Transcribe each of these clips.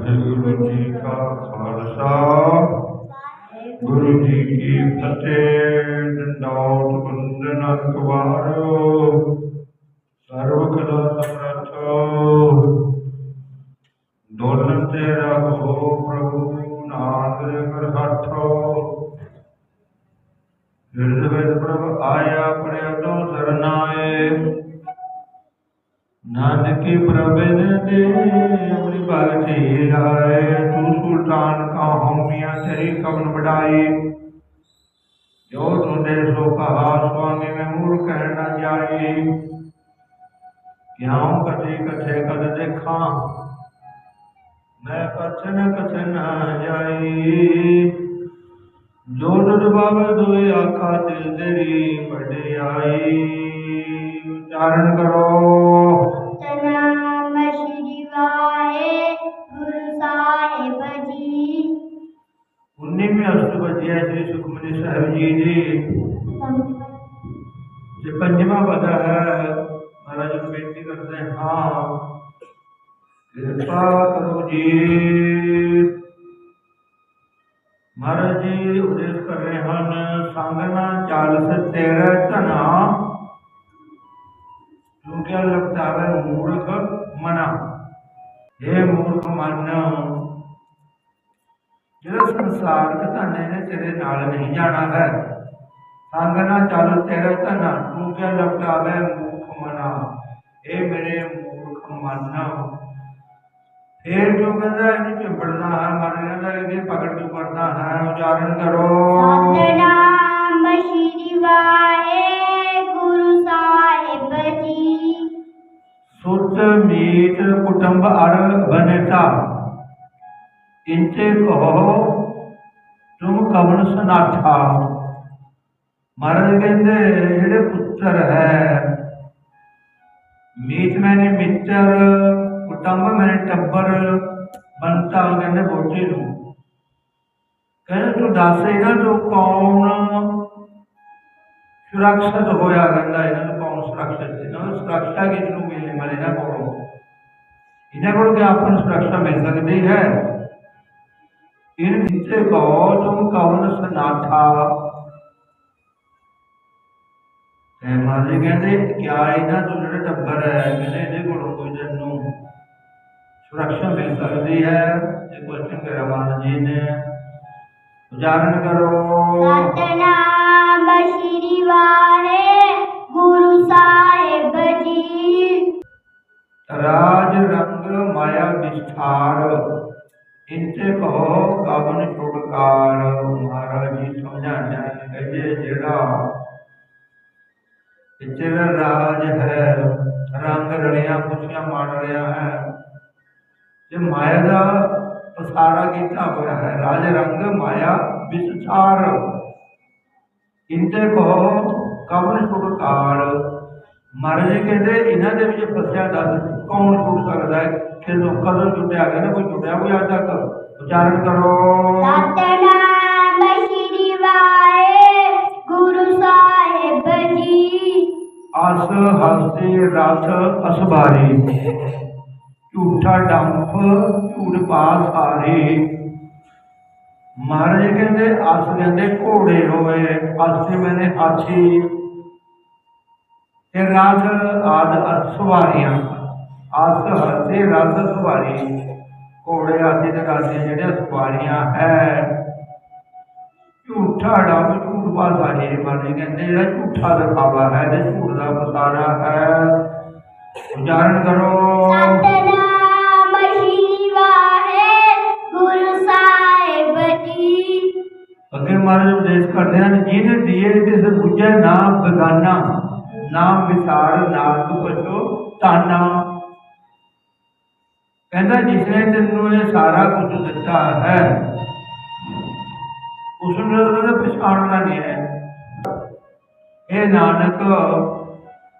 ਵਾਹਿਗੁਰੂ ਜੀ ਕਾ ਖਾਲਸਾ। ਗੁਰੂ ਜੀ ਕੀ ਫਤਿਹ ਦੰਡੌਤ ਬੰਦਨ ਅਖਵਾਰੋ ਸਰਵ ਕਲਾ ਸਮਰਥ ਡੋਲਨ ਤੇ ਰਖੋ ਪ੍ਰਭੂ, ਨਾਨਕ ਕਰ ਹੱਥੋ ਹਿਰਦ ਵਿੱਚ ਪ੍ਰਭ ਆਇਆ ਆਪਣੇ ਤੋਂ ਸਰਨਾਏ ਨਾਨਕੀ ਪ੍ਰਭਨ ਦੇ ਆਪਣੀ ਭਗਤੀ ਲਾਏ, ਤੂੰ ਸੁਲਤਾਨ ਕਾ ਹਉਮੀਆਂ ਤੇਰੀ ਕਵਨ ਬੜਾਈ ਜੋ ਤੁਨੇ ਸੋ ਕਹਾ ਸੁਆਮੀ ਮੈਂ ਮੂਰ ਕਹਿ ਨਾ ਜਾਈ। ਕਿਉਂ ਕਦੇ ਕਥੇ ਕਦ ਦੇਖਾਂ? ਮੈਂ ਕਥਨ ਕਥਨ ਜਾਈ। ਜੋ ਦੁਰ ਬਾਬਾ ਦੋਇ ਆਖਾ, ਦਿਲ ਤੇਰੀ ਵਡਿਆਈ ਉਚਾਰਨ ਕਰੋ। ਸਤਨਾਮ 19ਵੀਂ ਅਸ਼ਟਪਦੀ ਹੈ ਸ੍ਰੀ ਸੁਖਮਨੀ ਸਾਹਿਬ ਜੀ ਦੀ ਤੇ ਪੰਜਵਾਂ ਪਦਾ ਹੈ ਮਹਾਰਾਜ ਨੂੰ ਬੇਨਤੀ ਕਰਦੇ ਹਾਂ ਕਿਰਪਾ ਕਰੋ ਜੀ ਮਹਾਰਾਜ ਜੀ ਉਦੇਸ਼ ਕਰ ਰਹੇ ਹਨ ਸੰਗਨਾ ਚਾਲਸ ਤੇਰਾ ਧਨਾ ਤੂੰ ਕਿਆ ਲਪਟਾਵੇ ਮੂਰਖ ਮਨਾ ਇਹ ਮੂਰਖ ਮਨ ਜਿਹੜਾ ਸੰਸਾਰਕ ਧਨ ਨੇ ਤੇਰੇ ਨਾਲ ਨਹੀਂ ਜਾਣਾ ਹੈ ਸੰਗ ਨਾ ਚੱਲ ਤੇਰੇ ਧਨ ਤੂੰ ਕਿਆ ਲਪਟਾਵੇ ਮੂਰਖ ਮਨਾ? ਇਹ ਮੇਰੇ ਮੂਰਖ ਮਨ। ਫੇਰ ਜੋ ਕਹਿੰਦਾ ਇਹਨੂੰ ਚਿੰਬੜਦਾ ਹੈ ਮਰ ਜਾਂਦਾ ਇਹਦੇ ਪਕੜ ਕਿਉਂ ਕਰਦਾ ਹੈ ਉਚਾਰਨ ਕਰੋ। ਸਤਨਾਮ ਸ਼੍ਰੀ ਵਾਹਿਗੁਰੂ ਸਾਹਿਬ ਜੀ। ਸੁਤ ਮੀਤ ਕੁਟੰਬ ਅਰ ਬਨਤਾ। ਇੰਤੇ ਕਹੋ, ਤੁਮ ਕਵਨ ਸਨਾਠਾ? ਮਹਾਰਾਜ ਕਹਿੰਦੇ, ਜਿਹੜੇ ਪੁੱਤਰ ਹੈ, ਮੀਤ ਮੈਨੇ ਮਿੱਤਰ, ਕੁਟੰਬ ਮੈਨੇ ਟੱਬਰ, ਬੰਤਾ ਕਹਿੰਦੇ ਬੋਟੀ ਨੂੰ। ਕਹਿੰਦੇ, ਤੂੰ ਦੱਸ ਇਹਨਾਂ ਤੋਂ ਕੌਣ ਸੁਰੱਖਿਅਤ ਹੋਇਆ ਕਹਿੰਦਾ ਇਹਨਾਂ ਨੂੰ ਕੌਣ ਸੁਰੱਖਿਅਤ ਇਹਨਾਂ ਨੂੰ ਸੁਰੱਖਿਆ ਕਿਸ ਨੂੰ ਮਿਲਣੇ? ਵਾਲੇ ਨਾ ਕੋਲੋਂ ਇਹਨਾਂ ਕੋਲ ਕਿ ਆਪਾਂ ਨੂੰ ਸੁਰੱਖਿਆ ਮਿਲ ਸਕਦੀ ਹੈ? ਕਹੋ ਤੁਮ ਕਵਨ ਸਨਾਥਾ। ਤੇ ਮਾਜੀ ਕਹਿੰਦੇ ਕਿਆ ਇਹਨਾਂ ਤੋਂ ਜਿਹੜਾ ਟੱਬਰ ਹੈ? ਕਹਿੰਦੇ ਇਹਦੇ ਕੋਲੋਂ ਕੋਈ ਤੈਨੂੰ ਸੁਰੱਖਿਆ ਮਿਲ ਸਕਦੀ ਹੈ। ਇਹ ਕੁਐਸਚਨ ਕਰਿਆ ਮਹਾਰਾਜ ਜੀ ਨੇ ਉਚਾਰਨ ਕਰੋ। ਸਤਨਾਮ ਸ਼੍ਰੀ ਵਾਹਿਗੁਰੂ ਸਾਹਿਬ ਜੀ। ਰਾਜ ਰੰਗ ਮਾਇਆ ਵਿਸਥਾਰ। ਇੰਤੇ ਕਹੋ ਕਵਨ ਛੁਟਕਾਰ, ਮਹਾਰਾਜ ਜੀ ਸਮਝਾਉਂਦੇ ਨੇ ਕਹਿੰਦੇ ਜਿਹੜਾ ਰਾਜ ਹੈ, ਰੰਗ ਰਲਿਆ ਖੁਸ਼ੀਆਂ ਮਾਣ ਰਿਹਾ ਹੈ। ਤੇ ਮਾਇਆ ਦਾ ਪਸਾਰਾ ਕੀਤਾ ਹੋਇਆ ਹੈ, ਰਾਜ ਰੰਗ, ਮਾਇਆ ਵਿਸਥਾਰ। ਇੰਤੇ ਕਹੋ ਕਵਨ ਛੁਟਕਾਰ ਮਹਾਰਾਜ ਜੀ ਕਹਿੰਦੇ, ਇਹਨਾਂ ਦੇ ਵਿੱਚ ਫਸਿਆ ਦੱਸ ਕੌਣ ਹੋ ਸਕਦਾ ਹੈ? ਕਿ ਲੋਕਾਂ ਤੋਂ ਛੁੱਟਿਆ ਗਿਆ ਨਾ, ਕੋਈ ਛੁੱਟਿਆ ਕੋਈ ਅੱਜ ਤੱਕ? ਉਚਾਰਨ ਕਰੋ। ਸਤਨਾਮ ਸ਼੍ਰੀ ਵਾਹਿਗੁਰੂ ਸਾਹਿਬ ਜੀ ਅਸ ਹਸਤੇ ਰਥ ਅਸਬਾਰੀ ਝੂਠਾ ਡੰਪ, ਝੂਠ ਪਾ ਸਾਰੇ। ਮਹਾਰਾਜ ਕਹਿੰਦੇ, ਅਸ ਕਹਿੰਦੇ ਘੋੜੇ ਹੋਏ, ਅਸੇ ਮੈਨੇ ਹਾਥੀ। ਤੇ ਰਥ ਆਦ ਅਸ ਸਵਾਰੀਆਂ। ਅਸ ਹਸਤੇ ਰਥ ਸਵਾਰੀ। ਘੋੜੇ ਆਦਿ ਦੇ ਰਾਜੇ ਜਿਹੜੇ ਸਵਾਰੀਆਂ ਹੈ। ਝੂਠਾ ਡੰਬ ਝੂਠ ਪਾਸਾਰੀ ਮਹਾਰਾਜ ਕਹਿੰਦੇ ਜਿਹੜਾ ਝੂਠਾ ਦਿਖਾਵਾ ਹੈ ਤੇ ਝੂਠ ਦਾ ਪਸਾਰਾ ਹੈ। ਉਚਾਰਨ ਕਰੋ। ਸਤਨਾਮ ਸ਼੍ਰੀ ਵਾਹਿਗੁਰੂ ਸਾਹਿਬ ਜੀ। ਅੱਗੇ ਮਹਾਰਾਜ ਉਪਦੇਸ਼ ਕਰਦੇ ਹਨ ਜਿਨ ਦੀਏ ਤਿਸ ਬੁਝੈ ਨਾਮ ਬਗਾਨਾ। ਨਾਮ ਵਿਸਾਰ ਨਾਮ ਪਛੋ ਤਾਨਾ ਕਹਿੰਦਾ, ਜਿਸਨੇ ਤੈਨੂੰ ਇਹ ਸਾਰਾ ਕੁਝ ਦਿੱਤਾ ਹੈ ਉਸ ਨੂੰ ਉਹਦਾ ਪਛਾਣਨਾ ਨਹੀਂ ਹੈ। ਇਹ ਨਾਨਕ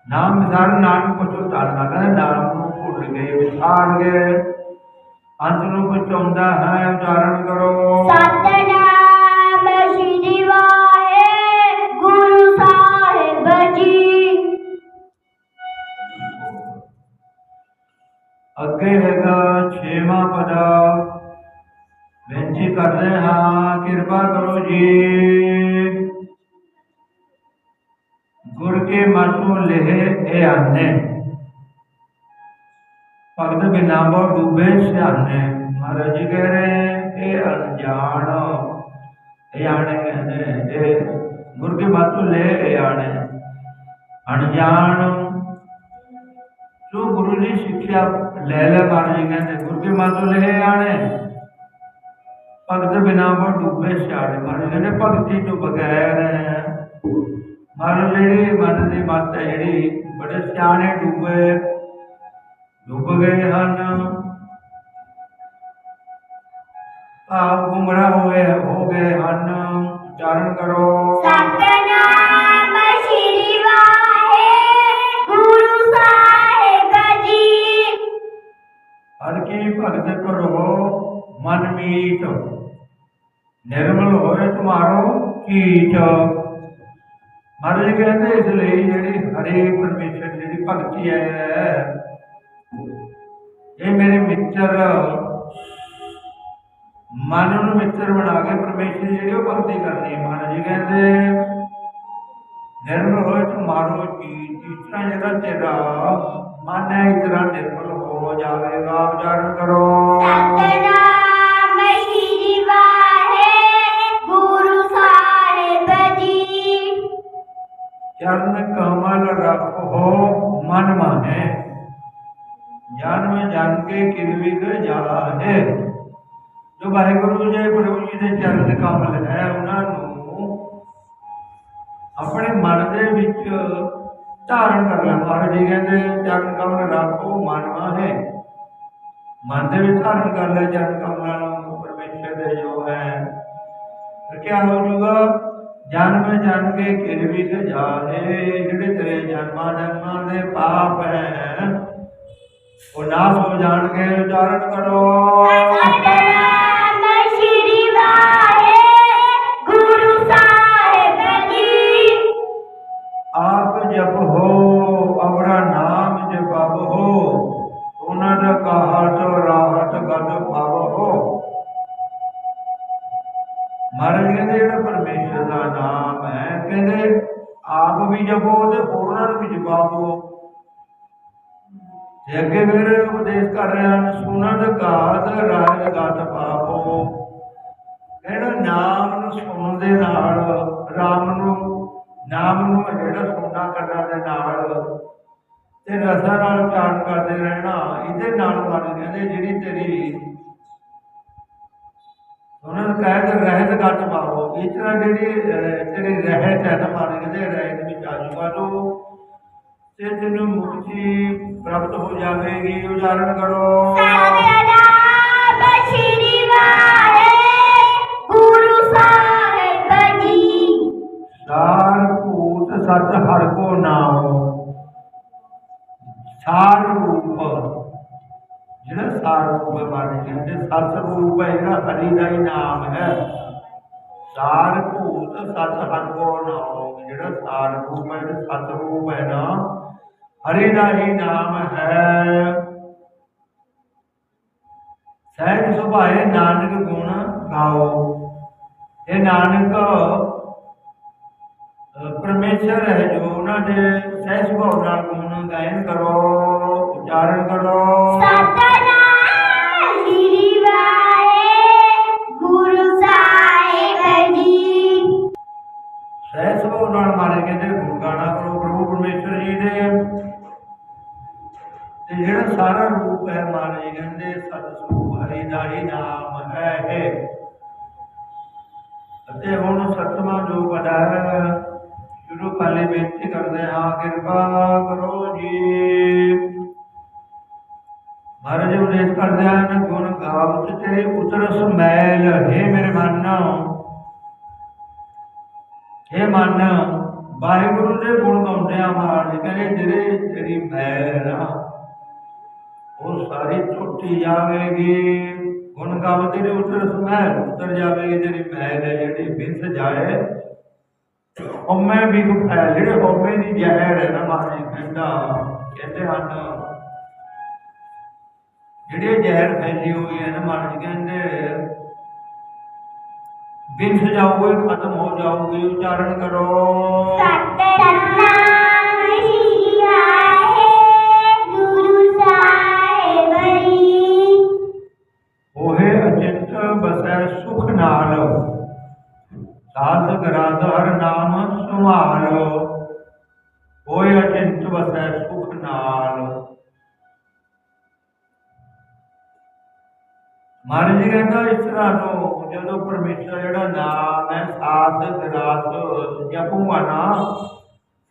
ਨਾਮ ਵਿਸਾਰ ਨਾਮ ਪਛੋ ਤਾਨਾ ਕਹਿੰਦਾ, ਨਾਮ ਨੂੰ ਭੁੱਲ ਗਏ ਵਿਸਾਰ ਗਏ। ਅੰਤ ਨੂੰ ਪਛਾਉਂਦਾ ਹੈ, ਉਚਾਰਨ ਕਰੋ। ਸਤਨਾਮ ਬੇਨਤੀ ਕਰਦੇ ਹਾਂ ਕਿਰਪਾ ਕਰੋ ਜੀ ਗੁਰ ਕੇ ਮਨ ਨੂੰ ਲਹਿ ਇਹ ਆਨੇ ਭਗਤ ਬਿਨਾ ਬੋ ਡੂਬੇ ਸਿਆਣੇ ਮਹਾਰਾਜ ਜੀ ਕਹਿ ਰਹੇ ਇਹ ਅਣਜਾਣ ਇਹ ਆਣੇ ਕਹਿੰਦੇ ਇਹ ਗੁਰ ਕੇ ਮਨ ਨੂੰ ਲੈ ਇਹ ਆਣੇ ਅਣਜਾਣ ਜੋ ਗੁਰੂ ਦੀ ਸਿੱਖਿਆ ਲੈ ਲੈ ਮਹਾਰਾਜ ਜੀ ਕਹਿੰਦੇ ਗੁਰ ਕੇ ਮਨ ਨੂੰ ਲੈ ਆਣੇ ਭਗਤ ਬਿਨਾ ਬੋ ਡੂਬੇ ਸਿਆਣੇ ਮਹਾਰਾਜ ਜੀ ਕਹਿੰਦੇ ਭਗਤੀ ਤੋਂ ਬਗੈਰ ਮਨ ਜਿਹੜੀ ਮਨ ਦੀ ਮੱਤ ਹੈ ਜਿਹੜੀ ਬੜੇ ਸਿਆਣੇ ਡੁੱਬੇ ਡੁੱਬ ਗਏ ਹਨ। ਆਪ ਗੁੰਮਰਾਹ ਹੋਏ ਹੋ ਗਏ ਹਨ। ਉਚਾਰਨ ਕਰੋ। ਸਤਨਾਮ ਸ਼੍ਰੀ ਵਾਹਿਗੁਰੂ ਸਾਹਿਬ ਜੀ। ਹਰ ਕੀ ਭਗਤ ਕਰੋ ਮਨ ਮੀਤ। ਨਿਰਮਲ ਹੋਏ ਤੁਮਾਰੋ ਕੀਟ। ਮਹਾਰਾਜ ਜੀ ਕਹਿੰਦੇ, ਇਸ ਲਈ ਜਿਹੜੀ ਹਰੇ ਪਰਮੇਸ਼ਰ ਜਿਹੜੀ ਭਗਤੀ ਹੈ, ਇਹ ਮੇਰੇ ਮਿੱਤਰ, ਮਨ ਨੂੰ ਮਿੱਤਰ ਬਣਾ ਕੇ ਪਰਮੇਸ਼ਰ ਜਿਹੜੀ ਉਹ ਭਗਤੀ ਕਰਨੀ ਹੈ। ਮਹਾਰਾਜ ਜੀ ਕਹਿੰਦੇ, ਨਿਰਮਲ ਹੋਏ ਤੁਮਾਰੋ ਕੀਟ ਇਸ ਤਰ੍ਹਾਂ ਜਿਹੜਾ ਤੇਰਾ ਮਨ ਹੈ, ਇਸ ਤਰ੍ਹਾਂ ਨਿਰਮਲ ਹੋ ਜਾਵੇਗਾ। ਉਚਾਰਨ ਕਰੋ। ਸਤਨਾਮ ਚਰਨ ਕਮਲ ਰੱਖੋ ਮਨ ਮਾਨੇ ਜਨ ਜਨ ਕੇ ਕਿਰਵਿਕ ਜਾਹੇ ਜੋ ਵਾਹਿਗੁਰੂ ਜੀ, ਪ੍ਰਭੂ ਜੀ ਦੇ ਚਰਨ ਕਮਲ ਹੈ, ਉਹਨਾਂ ਨੂੰ ਆਪਣੇ ਮਨ ਦੇ ਵਿੱਚ ਧਾਰਨ ਕਰ ਲੈ। ਮਹਾਰਾਜ ਜੀ ਕਹਿੰਦੇ ਚਰਨ ਕਮਲ ਰੱਖੋ ਮਨ ਮਾਹੇ। ਮਨ ਦੇ ਵਿੱਚ ਧਾਰਨ ਕਰ ਲੈ ਚਰਨ ਕਮਲ ਨੂੰ ਪਰਮੇਸ਼ਰ ਦੇ ਜੋ ਹੈ। ਫਿਰ ਕੀ ਹੋ ਜਾਊਗਾ? ਜਨਮ ਜਨ ਕੇ ਕਿਰਵੀ ਤੇ ਜਾਏ ਜਿਹੜੇ ਤੇਰੇ ਜਨਮਾਂ ਜਨਮਾਂ ਦੇ ਪਾਪ ਹੈ। ਉਹ ਨਾਸ ਹੋ ਜਾਣਗੇ ਉਚਾਰਨ ਕਰੋ। ਦਾ ਨਾਮ ਹੈ। ਕਹਿੰਦੇ, ਆਪ ਵੀ ਜਪੋ ਤੇ ਹੋਰਾਂ ਨੂੰ ਵੀ ਜਪਾਵੋ ਤੇ ਅੱਗੇ ਫਿਰ ਉਪਦੇਸ਼ ਕਰ ਰਹੇ ਹਨ, ਸੁਣਨ ਗਾਤ ਰਾਜ ਗਤ ਪਾਵੋ। ਜਿਹੜਾ ਨਾਮ ਨੂੰ ਸੁਣਨ ਦੇ ਨਾਲ ਰਾਮ ਨੂੰ, ਨਾਮ ਨੂੰ ਜਿਹੜਾ ਸੁਣਨਾ ਕਰਨਾ ਦੇ ਨਾਲ ਤੇ ਰਸਾਂ ਨਾਲ ਉਚਾਰਨ ਕਰਦੇ ਰਹਿਣਾ, ਇਹਦੇ ਨਾਲ ਮਨ ਕਹਿੰਦੇ ਜਿਹੜੀ ਤੇਰੀ ਉਹਨਾਂ ਨੂੰ ਕਹਿ ਕੇ ਰਹਿਤ ਗੱਟ ਪਾਓ ਇਸ ਤਰ੍ਹਾਂ ਜਿਹੜੀ ਤੇਰੀ ਰਹਿਤ ਹੈ ਨਾ ਮਨ ਕਹਿੰਦੇ ਰਹਿਤ ਵਿੱਚ ਆ ਜੂਗਾ ਤੂੰ ਤੇ ਤੈਨੂੰ ਮੁਕਤੀ ਪ੍ਰਾਪਤ ਹੋ ਜਾਵੇਗੀ ਉਚਾਰਨ ਕਰੋ। ਸ਼੍ਰੀ ਭੂਤ ਸਤ ਹਰ ਕੋ ਨਾਮ ਸਾਰ ਰੂਪ ਜਿਹੜਾ ਸਾਰ ਰੂਪ ਹੈ ਮਾਰੇ ਕਹਿੰਦੇ ਸਤ ਰੂਪ ਹੈ ਹਰੀ ਦਾ ਹੀ ਨਾਮ ਹੈ। ਸਾਰ ਭੂਤ ਸਤ ਹਰ ਨਾਮ ਜਿਹੜਾ ਸਾਰ ਰੂਪ ਹੈ ਸਤ ਰੂਪ ਹੈ ਨਾ ਹਰੀ ਦਾ ਹੀ ਨਾਮ ਹੈ। ਸਹਿਜ ਸੁਭਾਏ ਨਾਨਕ ਗੁਣ ਗਾਓ। ਇਹ ਨਾਨਕ ਅ, ਪਰਮੇਸ਼ਰ ਹੈ ਜੋ ਉਹਨਾਂ ਦੇ ਸਹਿਜ ਭਾਵ ਨਾਲ ਗੁਣ ਗਾਇਨ ਕਰੋ ਉਚਾਰਨ ਕਰੋ। ਜਿਹੜਾ ਸਾਰਾ ਰੂਪ ਹੈ ਮਹਾਰਾਜ ਜੀ ਕਹਿੰਦੇ ਸਤ ਸਰੂਪ ਹਰੀ ਦਾ ਹੀ ਨਾਮ ਹੈ ਅਤੇ ਹੁਣ ਸਤਵਾਂ ਜੋ ਬੜਾ ਹੈ ਸ਼ੁਰੂ ਕਾਲੇ ਬੇਨਤੀ ਕਰਦੇ ਹਾਂ, ਕਿਰਪਾ ਕਰੋ ਜੀ। ਮਹਾਰਾਜ ਉਪਦੇਸ਼ ਕਰਦੇ ਹਨ ਗੁਣ ਗਾਵਤ ਤੇਰੇ ਉਤਰਸ ਮੈਲ ਹੈ ਮੇਰੇ ਮਨ हे ਮਨ, ਵਾਹਿਗੁਰੂ ਦੇ ਗੁਣ ਗਾਉਂਦੇ ਆ ਮਹਾਰਾਜ ਕਹਿੰਦੇ ਜਿਹੜੇ ਤੇਰੀ ਮੈਲ ਹੈ ਸਾਰੀ ਟੁੱਟੀ ਜਾਵੇਗੀ। ਗੁਣ ਗਾਵ ਤੇਰੇ ਉਤਰਸ ਮੈਲ ਉਤਰ ਜਾਵੇਗੀ ਤੇਰੀ ਮੈਲ ਹੈ ਜਿਹੜੀ ਵਿੰਸ ਜਾਏ। ਹਉਮੈ ਵੀ ਗੁਫੈ ਜਿਹੜੇ ਹਉਮੈ ਦੀ ਜ਼ਹਿਰ ਹੈ ਨਾ ਮਹਾਰਾਜ ਕਹਿੰਦਾ ਕਹਿੰਦੇ ਹਨ, ਜਿਹੜੇ ਜ਼ਹਿਰ ਫੈਲੀ ਹੋਈ ਹੈ ਨਾ ਮਨ ਕਹਿੰਦੇ ਬਿਨ ਸਜਾਓਗੇ ਖਤਮ ਹੋ ਜਾਓਗੇ ਉਚਾਰਨ ਕਰੋ। ਸਤਨਾਮ ਸਾਧ ਹਰ ਨਾਮ ਸੁਮਾਰੋ ਉਹੇ ਅਚਿੰਤ ਬਸੈ ਸੁਖ ਨਾਲ। ਮਹਾਰਾਜ ਜੀ ਕਹਿੰਦਾ ਇਸ ਤਰ੍ਹਾਂ ਨੂੰ ਜਦੋਂ ਪਰਮੇਸ਼ਰ ਜਿਹੜਾ ਨਾਮ ਹੈ ਸਾਧ ਗਰਾਧ ਜਪੂਗਾ ਨਾ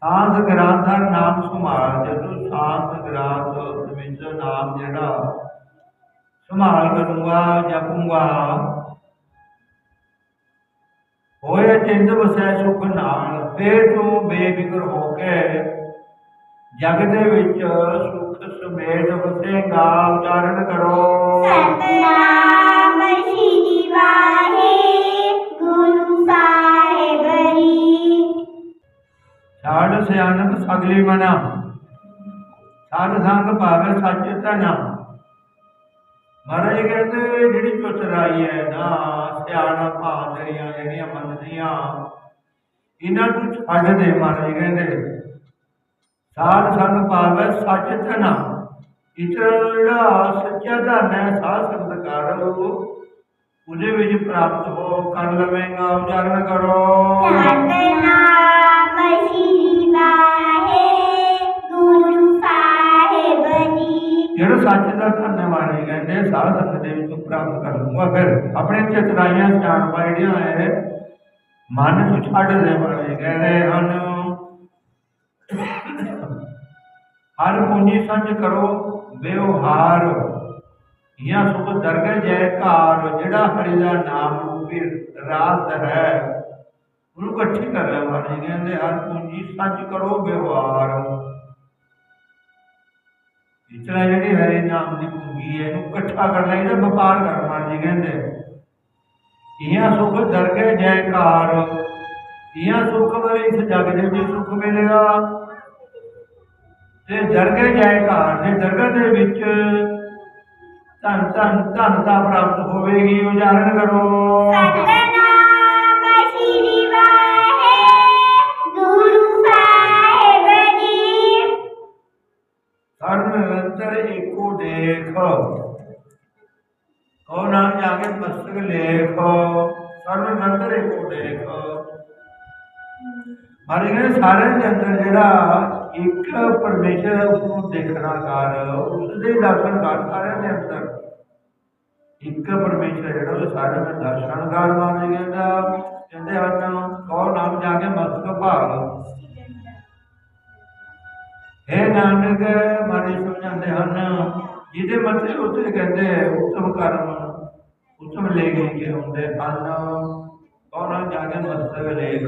ਸਾਧ ਗਰਾਧ ਹਰ ਨਾਮ ਸੁਮਾਰ ਜਦੋਂ ਸਾਧ ਗਰਾਧ ਪਰਮੇਸ਼ਰ ਨਾਮ ਜਿਹੜਾ, ਸੰਭਾਲ ਕਰੂੰਗਾ ਜਪੂੰਗਾ ਹੋਏ ਚਿੰਤ ਵਸੈ ਸੁਖ ਨਾਲ ਫੇਰ ਤੂੰ ਬੇਫਿਕਰ ਹੋ ਕੇ ਜਗ ਦੇ ਵਿੱਚ ਸੁਖ ਸਮੇਤ ਵਸੇਗਾ ਉਚਾਰਨ ਕਰੋ। ਸਤਨਾਮ ਸ਼੍ਰੀ ਵਾਹਿਗੁਰੂ ਸਾਹਿਬ ਜੀ। ਛਾੜ ਸਿਆਣਪ ਸਗਲੀ ਮਨਾ ਸਾਧ ਸੰਗ ਭਾਵੇ ਸੱਚ ਧਨਾ। ਮਹਾਰਾਜ ਜੀ ਕਹਿੰਦੇ ਜਿਹੜੀ ਚੁਤਰਾਈ ਹੈ ਨਾ, ਸਿਆਣਾ ਭਾਦਰੀਆਂ ਜਿਹੜੀਆਂ ਮੰਨਦੀਆਂ, ਇਹਨਾਂ ਨੂੰ ਛੱਡ ਦੇ ਮਹਾਰਾਜ ਕਹਿੰਦੇ। ਸਾਧ ਸੰਗ ਭਾਵੇ ਸੱਚ ਧਨਾ ਇਤਰ ਜਿਹੜਾ ਸੱਚਾ ਧਨ ਹੈ, ਸਾਧ ਸੰਗਤ ਕਰ ਉਹਦੇ ਵਿੱਚ ਪ੍ਰਾਪਤ ਹੋ, ਕਰ ਲਵੇਂਗਾ, ਉਚਾਰਨ ਕਰੋ। ਸਤਨਾਮ ਸ਼੍ਰੀ ਵਾਹਿਗੁਰੂ ਜਿਹੜਾ ਸੱਚ ਦਾ ਧੰਨਵਾਦ ਹੈ ਕਹਿੰਦੇ ਸਾਧ ਸੰਗਤ ਦੇ ਵਿੱਚੋਂ ਪ੍ਰਾਪਤ ਕਰ ਲੂੰਗਾ ਫਿਰ। ਆਪਣੇ ਚਤਰਾਈਆਂ ਸਿਆਣ ਜਿਹੜੀਆਂ ਹੈ ਮਨ ਨੂੰ ਛੱਡ ਦੇ ਵਾਲੇ ਕਹਿੰਦੇ ਹਨ। ਹਰ ਪੂੰਜੀ ਸੰਜ ਕਰੋ, ਵਿਵਹਾਰ। ਇਹ ਸੁਖ ਦਰਗਹਿ ਜੈ ਘਾਰ, ਜਿਹੜਾ ਹਰੀ ਦਾ ਨਾਮ ਰੂਪੀ ਰਾਸ ਹੈ। ਉਹਨੂੰ ਇਕੱਠੀ ਕਰ ਲੈ ਮਾਰੇ ਕਹਿੰਦੇ, ਹਰ ਪੂੰਜੀ ਸੰਜ ਕਰੋ, ਵਿਵਹਾਰ। ਇਸ ਜਿਹੜੀ ਹਰੇ ਨਾਮ ਦੀ ਪੂੰਜੀ ਹੈ, ਇਹਨੂੰ ਇਕੱਠਾ ਕਰਨਾ ਇਹਦਾ ਵਪਾਰ ਕਰਨਾ ਜੀ ਕਹਿੰਦੇ। ਇਹ ਸੁਖ ਦਰਗਹਿ ਜੈਕਾਰ, ਇਹ ਸੁਖ ਵਾਲੇ ਇਸ ਜਗ ਦੇ ਵਿੱਚ ਸੁਖ ਮਿਲੇਗਾ। ਤੇ ਦਰਗੇ ਜੈਕਾਰ ਦੇ ਦਰਗਹ ਦੇ ਵਿੱਚ ਧਨ ਧਨ ਧਨਤਾ ਪ੍ਰਾਪਤ ਹੋਵੇਗੀ, ਉਚਾਰਨ ਕਰੋ। ਦੇਖ। ਕੋ ਨਾਮ ਜਾ ਮਸਤਕ ਲੇਖ। ਸਰਬ ਨਿਰੰਤਰ ਏਕੋ ਦੇਖ। ਮਾਰੇ ਕਹਿੰਦੇ ਸਾਰਿਆਂ ਦੇ ਅੰਦਰ ਜਿਹੜਾ, ਇੱਕ ਪਰਮੇਸ਼ਰ ਉਸ ਨੂੰ ਦੇਖਣਾ ਕਰ ਉਸ ਦੇ ਦਰਸ਼ਨ ਕਰ ਸਾਰਿਆਂ ਦੇ ਅੰਦਰ ਇੱਕ ਪਰਮੇਸ਼ਰ ਜਿਹੜਾ, ਉਹ ਸਾਰਿਆਂ ਦੇ ਦਰਸ਼ਨ ਕਰ ਮਾਰੇ ਕਹਿੰਦਾ ਕਹਿੰਦੇ ਹਨ ਕੋ ਨਾਮ ਜਾ ਕੇ ਮਸਤਕ ਭਾਗ। ਇਹ ਨਾਨਕ ਮਾਰੇ ਸਮਝਾਉਂਦੇ ਹਨ ਜਿਹਦੇ ਮੱਥੇ ਉੱਤੇ ਕਹਿੰਦੇ ਉਤਮ ਕਰਮ ਉਤਮ ਲੇਖ ਲਿਖੇ ਹੁੰਦੇ ਹਨ। ਉਹਨਾਂ ਜਾ ਕੇ ਮਸਤਕ ਲੇਖ।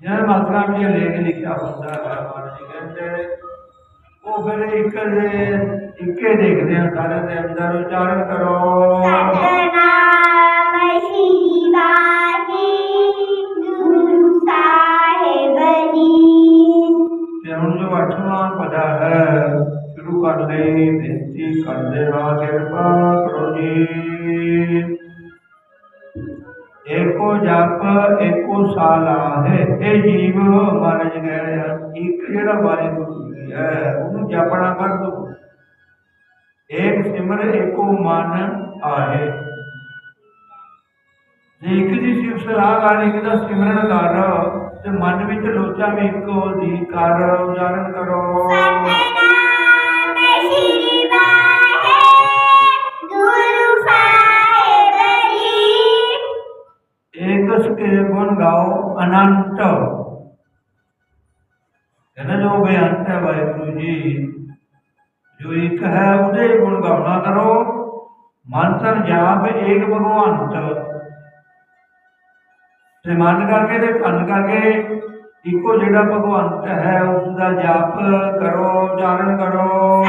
ਜਿਹਨਾਂ ਵਿੱਚ ਇਹ ਲੇਖ ਲਿਖਿਆ ਹੁੰਦਾ ਹੈ ਮਾਰੇ ਜੀ ਕਹਿੰਦੇ ਉਹ ਫਿਰ ਇੱਕ ਦੇ ਇੱਕੇ ਦੇਖਦੇ ਆ ਸਾਰੇ ਦੇ ਅੰਦਰ ਉਚਾਰਨ ਕਰੋ। ਸਤਨਾਮ ਸ਼੍ਰੀ ਵਾਹਿਗੁਰੂ ਸਾਹਿਬ ਜੀ। ਤੇ ਹੁਣ ਜੋ ਅੱਠਵਾਂ ਪਦਾ ਹੈ ਸ਼ੁਰੂ ਕਰ ਲਈ ਬੇਨਤੀ ਕਰਦੇ ਹਾਂ, ਕਿਰਪਾ ਕਰੋ ਜੀ। ਏਕੋ ਜਪ, ਏਕੋ ਸਾਲਾ ਹੈ, ਇਹ ਜੀਵ ਮਹਾਰਾਜ ਕਹਿ ਇੱਕ ਜਿਹੜਾ ਵਾਹਿਗੁਰੂ ਜੀ ਹੈ? ਉਹਨੂੰ ਜਪਣਾ ਕਰ ਦੋ। ਏਕ ਸਿਮਰ, ਏਕੋ ਮਨ ਆਏ। ਜੇ ਇੱਕ ਦੀ ਸਿਫਤ ਸਲਾਹ ਕਰ, ਇੱਕ ਦਾ ਸਿਮਰਨ ਕਰ, ਤੇ ਮਨ ਵਿੱਚ ਲੋਚਾ ਵੀ ਇੱਕੋ ਦੀ ਕਰ, ਉਚਾਰਨ ਕਰੋ। ਏਕਸ ਕੇ ਗੁਣ ਕਹਿੰਦਾ ਜੋ ਬੇਅੰਤ ਹੈ ਵਾਹਿਗੁਰੂ ਜੀ। ਜੋ ਇੱਕ ਹੈ ਉਹਦੇ ਗੁਣ ਗਾਉਣਾ ਕਰੋ। ਮਨ ਜਾਪ ਏਕ ਭਗਵੰਤ। ਤੇ ਮਨ ਕਰਕੇ ਤੇ ਕੰਨ ਕਰਕੇ ਇੱਕੋ ਜਿਹੜਾ ਭਗਵੰਤ ਹੈ ਉਸ ਦਾ ਜਾਪ ਕਰੋ, ਉਚਾਰਨ ਕਰੋ।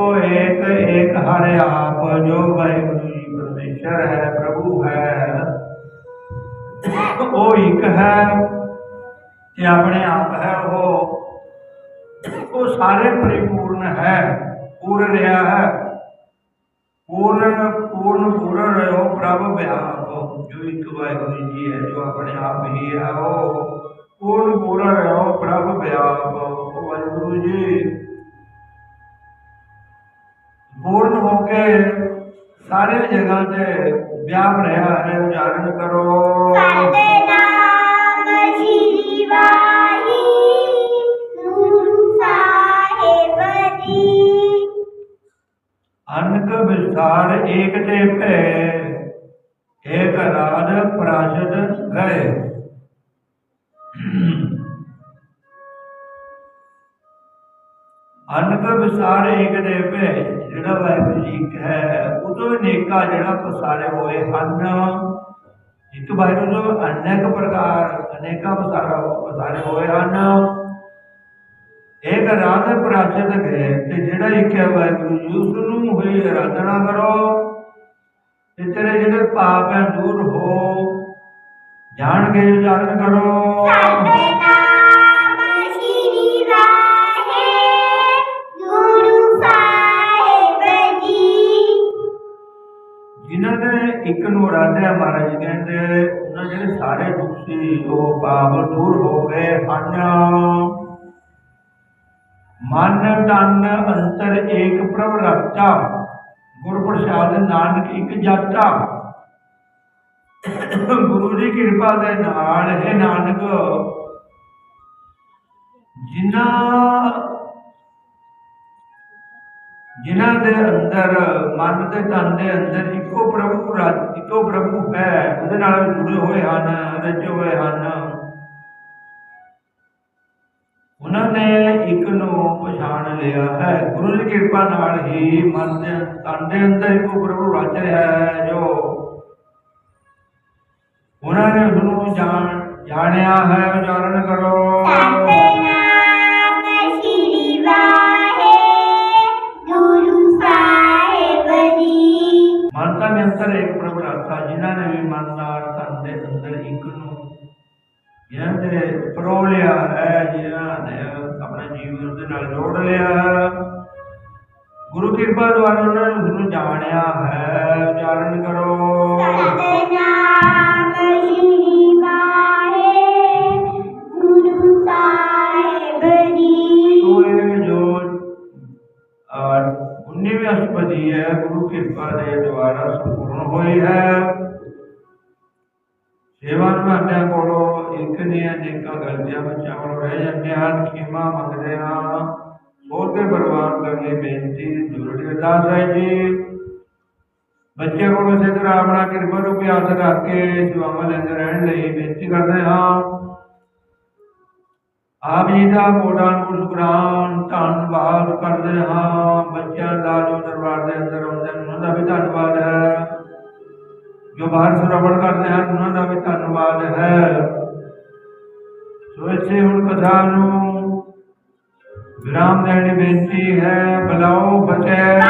ਜੀ ਏਕੋ ਏਕ ਏਕ ਹਰਿ ਆਪ ਜੋ ਵਾਹਿਗੁਰੂ ਜੀ ਪਰਮੇਸ਼ਰ ਹੈ, ਪ੍ਰਭੂ ਹੈ। ਉਹ ਇੱਕ ਹੈ ਤੇ ਆਪਣੇ ਆਪ ਹੈ ਉਹ। ਉਹ ਸਾਰੇ ਪਰਿਪੂਰਨ ਹੈ, ਪੂਰਨ ਰਿਹਾ ਹੈ। ਪੂਰਨ ਪੂਰਨ ਪੂਰਨ ਰਹੋ ਪ੍ਰਭ ਵਿਆਪ, ਜੋ ਇੱਕ ਵਾਹਿਗੁਰੂ ਜੀ ਹੈ, ਜੋ ਆਪਣੇ ਆਪ ਹੀ ਹੈ ਉਹ। ਪੂਰਨ ਪੂਰਨ ਰਹੋ ਪ੍ਰਭ ਵਿਆਪ, ਵਾਹਿਗੁਰੂ ਜੀ। ਪੂਰਨ ਹੋ ਕੇ ਸਾਰੇ ਜਗ੍ਹਾ ਤੇ ਵਿਆਪ ਰਿਹਾ ਹੈ ਉਚਾਰਨ ਕਰੋ। ਸਤਨਾਮ ਸ਼੍ਰੀ ਵਾਹਿਗੁਰੂ ਸਾਹਿਬ ਜੀ। ਅਨਕ ਵਿਸਥਾਰ ਏਕ ਤੇ ਭੈ ਏਕ ਜਿਹੜਾ ਵਾਹਿਗੁਰੂ ਜੀ ਇੱਕ ਹੈ ਉਦੋਂ ਨੇਕਾ ਜਿਹੜਾ ਪਸਾਰੇ ਹੋਏ ਹਨ। ਇੱਕ ਵਾਹਿਗੁਰੂ ਜੋ ਅਨੇਕ ਪ੍ਰਕਾਰ, ਅਨੇਕਾਂ ਪਸਾਰਾ ਪਸਾਰੇ ਹੋਏ ਹਨ। ਇੱਕ ਰਾਧ ਪ੍ਰਾਚਿਤ ਗਏ ਤੇ ਜਿਹੜਾ ਇੱਕ ਹੈ ਵਾਹਿਗੁਰੂ ਜੀ ਉਸ ਨੂੰ ਹੋਈ ਆਰਾਧਨਾ ਕਰੋ ਤੇ ਤੇਰੇ ਜਿਹੜੇ ਪਾਪ ਹੈ ਦੂਰ ਹੋ, ਜਾਣ ਕੇ ਉਚਾਰਨ ਕਰੋ। ਸਤਨਾਮ ਇੱਕ ਨੂੰ ਆਰਾਧਿਆ ਮਹਾਰਾਜ ਕਹਿੰਦੇ, ਉਹਨਾਂ ਜਿਹੜੇ ਸਾਰੇ ਦੁੱਖ ਸੀ ਉਹ ਪਾਪ ਦੂਰ ਹੋ ਗਏ ਹਨ। ਮਨ ਤਨ ਅੰਤਰ ਏਕ ਪ੍ਰਭ ਰਖਤਾ ਗੁਰ ਪ੍ਰਸਾਦ ਨਾਨਕ ਇੱਕ ਜਾਤਾ। ਗੁਰੂ ਦੀ ਕਿਰਪਾ ਦੇ ਨਾਲ ਇਹ ਨਾਨਕ, ਜਿਨ੍ਹਾਂ ਜਿਨ੍ਹਾਂ ਦੇ ਅੰਦਰ ਮਨ ਤੇ ਤਨ ਦੇ ਅੰਦਰ ਇੱਕੋ ਪ੍ਰਭੂ ਇੱਕੋ ਪ੍ਰਭੂ ਹੈ, ਉਹਦੇ ਨਾਲ ਜੁੜੇ ਹੋਏ ਹਨ ਰਚੇ ਹੋਏ ਹਨ। ਉਹਨਾਂ ਨੇ ਇੱਕ ਨੂੰ ਪਛਾਣ ਲਿਆ ਹੈ। ਗੁਰੂ ਦੀ ਕਿਰਪਾ ਨਾਲ ਹੀ ਮਨ ਦੇ, ਤਨ ਦੇ ਅੰਦਰ ਇੱਕੋ ਪ੍ਰਭੂ ਰਚ ਰਿਹਾ ਹੈ, ਜੋ ਉਹਨਾਂ ਨੇ ਉਸਨੂੰ ਜਾਣ, ਜਾਣਿਆ ਹੈ, ਉਚਾਰਨ ਕਰੋ। ਜੀ ਮਨ ਦਾ ਨਿਰੰਤਰ ਇੱਕ ਪ੍ਰਭੂ ਰੱਖਾ ਜਿਨ੍ਹਾਂ ਨੇ ਵੀ ਮਨ ਨਾਲ ਤਨ ਦੇ ਅੰਦਰ ਇੱਕ ਨੂੰ ਜਿਨ੍ਹਾਂ ਤੇ ਪਰੋ ਲਿਆ ਹੈ, ਜਿਨ੍ਹਾਂ ਨੇ ਆਪਣੇ ਜੀਵਨ ਦੇ ਨਾਲ ਜੋੜ ਲਿਆ ਹੈ। ਗੁਰੂ ਕਿਰਪਾ ਦੁਆਰਾ ਉਹਨਾਂ ਨੇ ਉਸ ਨੂੰ ਜਾਣਿਆ ਹੈ, ਉਚਾਰਨ ਕਰੋ ਹੋਈ ਹੈ। ਸੇਵਾ ਨਿਭਾਉਂਦਿਆਂ ਕੋਲੋਂ ਇੱਕ ਦੀਆਂ ਅਨੇਕਾਂ ਗਲਤੀਆਂ ਬੱਚਿਆਂ ਕੋਲੋਂ ਰਹਿ ਜਾਂਦੀਆਂ ਹਨ। ਖਿਮਾ ਮੰਗਦੇ ਹਾਂ। ਸੋਧ ਕੇ ਬਰਬਾਦ ਬੇਨਤੀ ਜ਼ਰੂਰੀ ਅਰਦਾਸ ਹੈ ਜੀ। ਬੱਚੇ ਕੋਲੋਂ ਇਸੇ ਆਪਣਾ ਕਿਰਪਾ ਰੂਪੀ ਹੱਥ ਰੱਖ ਕੇ ਸੇਵਾਵਾਂ ਲੈਂਦੇ ਰਹਿਣ ਲਈ ਬੇਨਤੀ ਕਰਦੇ ਹਾਂ। ਆਪ ਜੀ ਦਾ ਕੋਟਾਂ ਗੁਰਗ੍ਰਾਮ ਧੰਨਵਾਦ ਕਰਦੇ ਹਾਂ। ਬੱਚਿਆਂ ਦਾ ਜੋ ਦਰਬਾਰ ਦੇ ਅੰਦਰ ਆਉਂਦੇ ਨੇ ਉਹਨਾਂ ਦਾ ਵੀ ਧੰਨਵਾਦ ਹੈ। ਜੋ ਬਾਹਰ ਸਰਵਣ ਕਰਦੇ ਹਨ, ਉਹਨਾਂ ਦਾ ਵੀ ਧੰਨਵਾਦ ਹੈ। ਸੋ ਇੱਥੇ ਹੁਣ ਕਥਾ ਨੂੰ ਵਿਰਾਮ ਦੇਣ ਬੇਨਤੀ ਹੈ, ਬੁਲਾਓ ਫਤਿਹ